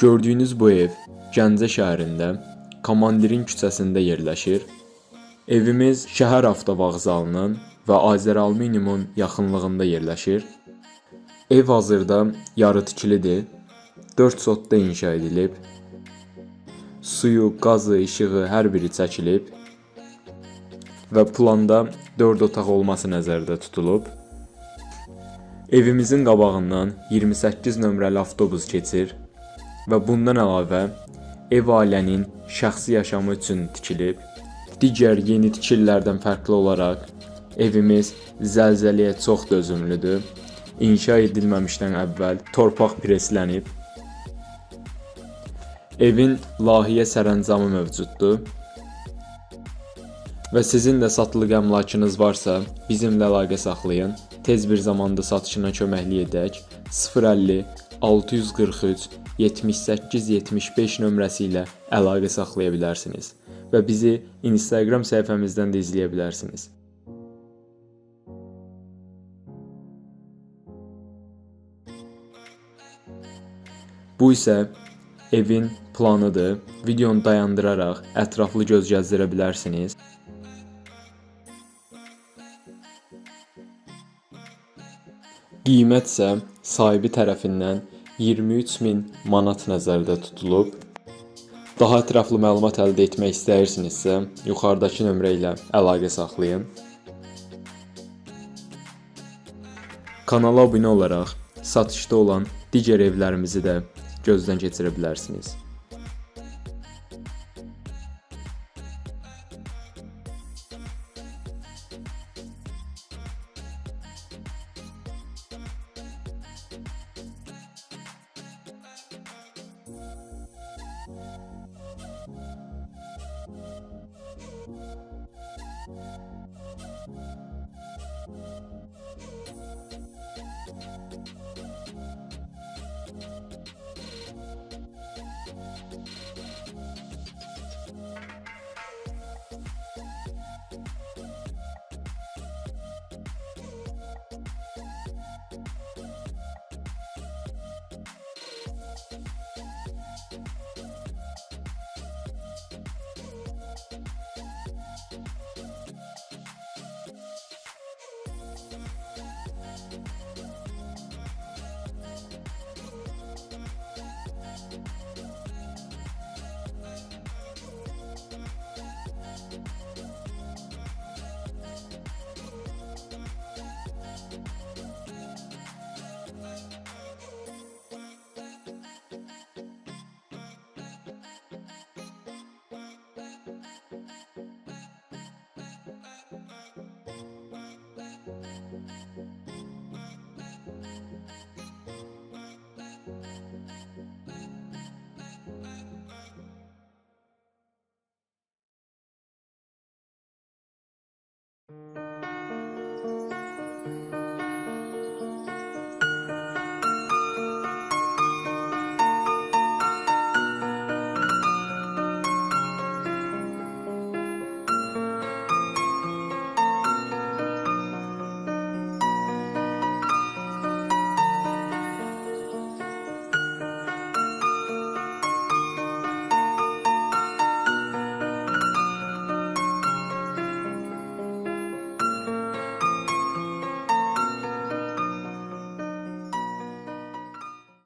Gördüyünüz bu ev Gəncə şəhərində Komandirin küçəsində yerləşir. Evimiz şəhər avtovağzalının və Azəralminiumun yaxınlığında yerləşir. Ev hazırda yarı tikilidir. 4 sotda inşa edilib. Suyu, qazı, işığı hər biri çəkilib və planda 4 otaq olması nəzərdə tutulub. Evimizin qabağından 28 nömrəli avtobus keçir və bundan əlavə ev ailənin şəxsi yaşamı üçün tikilib. Digər yeni tikililərdən fərqli olaraq evimiz zəlzələyə çox dözümlüdür. İnşa edilməmişdən əvvəl torpaq preslənib. Evin layihə sərəncamı mövcuddur. Və sizin də satılıq əmlakınız varsa, bizimlə əlaqə saxlayın. Tez bir zamanda satışına köməklik edək. 050 643 78 75 nömrəsi ilə əlaqə saxlaya bilərsiniz və bizi Instagram səhifəmizdən də izləyə bilərsiniz. Bu isə evin planıdır. Videonu dayandıraraq ətraflı göz gəzdirə bilərsiniz. Qiymət isə sahibi tərəfindən 23000 manat nəzərdə tutulub. Daha ətraflı məlumat əldə etmək istəyirsinizsə, yuxarıdakı nömrə ilə əlaqə saxlayın. Kanala abunə olaraq satışda olan digər evlərimizi də gözdən keçirə bilərsiniz. Thank you.